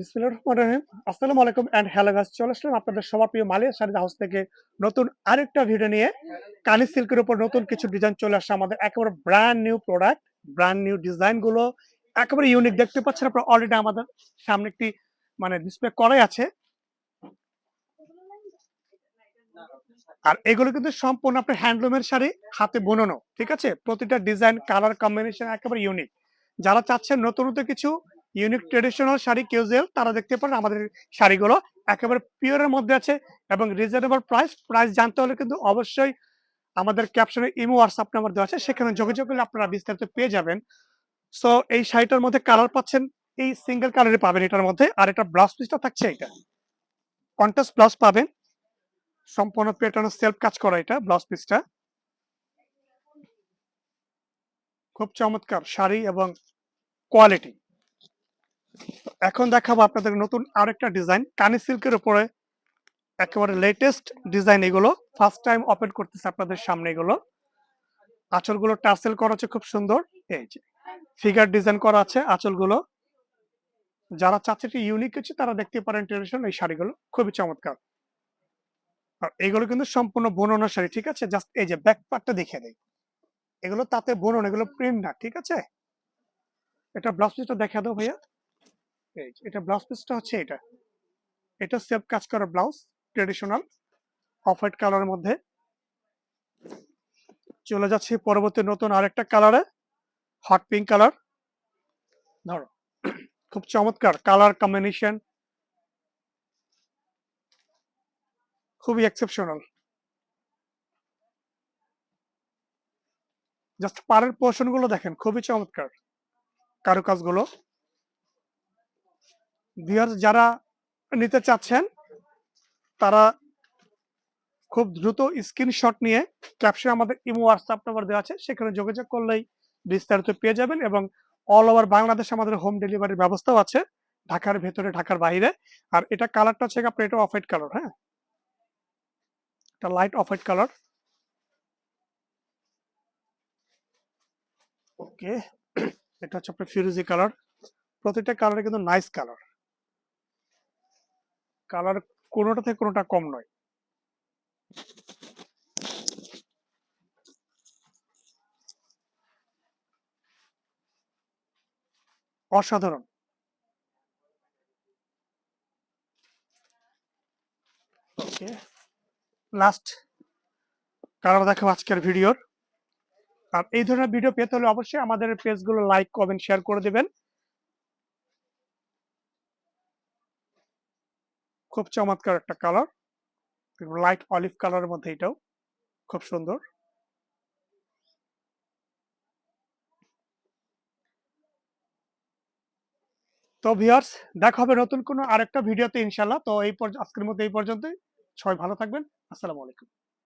আসসালামু আলাইকুম and hello চলে আসলাম আপনাদের শাড়ি থেকে নতুন আরেকটা ভিডিও নিয়ে। কানি সিল্কের উপর নতুন কিছু ডিজাইন চলে আসছে আমাদের একেবারে brand new product brand new একেবারে ইউনিক দেখতে পাচ্ছেন অলরেডি আমাদের সামনে একটি মানে ডিসপ্লে করাই আছে। আর এগুলো কিন্তু সম্পূর্ণ আপনার হ্যান্ডলুমের শাড়ি, হাতে বোনানো, ঠিক আছে? প্রতিটা ডিজাইন কালার কম্বিনেশন একেবারে ইউনিক যারা চাচ্ছেন নতুন নতুন কিছু ইউনিক ট্রেডিশনাল শাড়ি কেউজেল তারা দেখতে পারেন আমাদের শাড়িগুলো একেবারে পিওরের মধ্যে আছে এবং রিজনেবল প্রাইস প্রাইস জানতে হলে কিন্তু অবশ্যই আমাদের ক্যাপশনে ইমো হোয়াটসঅ্যাপ নাম্বার দেওয়া আছে, সেখানে যোগাযোগ করলে আপনারা বিস্তারিত পেয়ে যাবেন। সো এই শাড়িটার মধ্যে কালার পাচ্ছেন, এই সিঙ্গেল কালারে পাবেন এটার মধ্যে, আর এটা ব্লাউজ পিসটা থাকছে এটা। কন্টাস্ট ব্লাউজ পাবেন, সম্পূর্ণ পেটানো সেলফ কাজ করা এটা ব্লাউজ পিসটা খুব চমৎকার শাড়ি এবং কোয়ালিটি এখন দেখাবো আপনাদের নতুন আরেকটা ডিজাইন কানি সিল্কের উপরে একেবারে লেটেস্ট ডিজাইন এগুলো। ফার্স্ট টাইম ওপেন করতেছে আপনাদের সামনে এগুলো। আঁচলগুলো টার্সেল করা আছে খুব সুন্দর। এই যে ফিগার ডিজাইন করা আছে আঁচলগুলো। যারা চাচ্ছে একটু ইউনিক কিছু, তারা দেখতে পারেন ট্রেডিশন এই শাড়িগুলো। খুবই চমৎকার। আর এগুলো কিন্তু সম্পূর্ণ বোনানো শাড়ি, ঠিক আছে? জাস্ট এই যে ব্যাক পার্টটা দেখে দেয় এগুলো তাতে বোনানো, এগুলো প্রিন্ট না, ঠিক আছে? এটা ব্লাউজ দেখা দাও ভাইয়া। যে, এটা ব্লাউজ পিসটা হচ্ছে এটা। এটা সেলফ কাজ করা ব্লাউজ ট্রেডিশনাল অফ হোয়াইট কালারের মধ্যে। চলে যাচ্ছে পরবর্তী নতুন আরেকটা কালারে হট পিঙ্ক কালার ধরো খুব চমৎকার কালার কম্বিনেশন খুবই এক্সেপশনাল জাস্ট পাড়ের পোর্শনগুলো দেখেন খুবই চমৎকার। কারুকাজগুলো। ভিউয়ার্স যারা নিতে চাচ্ছেন, তারা খুব দ্রুত স্ক্রিনশট নিয়ে ক্যাপশন আমাদের ইমো, হোয়াটসঅ্যাপ নাম্বার দেওয়া আছে, সেখানে যোগাযোগ করলেই বিস্তারিত পেয়ে যাবেন এবং অল ওভার বাংলাদেশ আমাদের হোম ডেলিভারির ব্যবস্থাও আছে, ঢাকার ভেতরে, ঢাকার বাইরে। আর এটা কালারটা হচ্ছে আপনার, এটা অফ হোয়াইট কালার হ্যাঁ? এটা light off white colour okay এটা হচ্ছে আপনার ফিরোজি কালার প্রতিটা কালারে কিন্তু নাইস কালার কালার কোনোটা থেকে কোনোটা কম নয়। অসাধারণ। লাস্ট কালার দেখাবো আজকের ভিডিওর। আর এই ধরনের ভিডিও পেতে হলে অবশ্যই আমাদের পেজগুলো লাইক কমেন্ট শেয়ার করে দিবেন। খুব চমৎকার একটা কালার লাইট অলিভ কালারের মধ্যে এটাও খুব সুন্দর। তো ভিউয়ার্স দেখা হবে নতুন কোনো আরেকটা ভিডিওতে ইনশাল্লাহ তো এই আজকের মধ্যে এই পর্যন্তই। সবাই ভালো থাকবেন। আসসালামু আলাইকুম।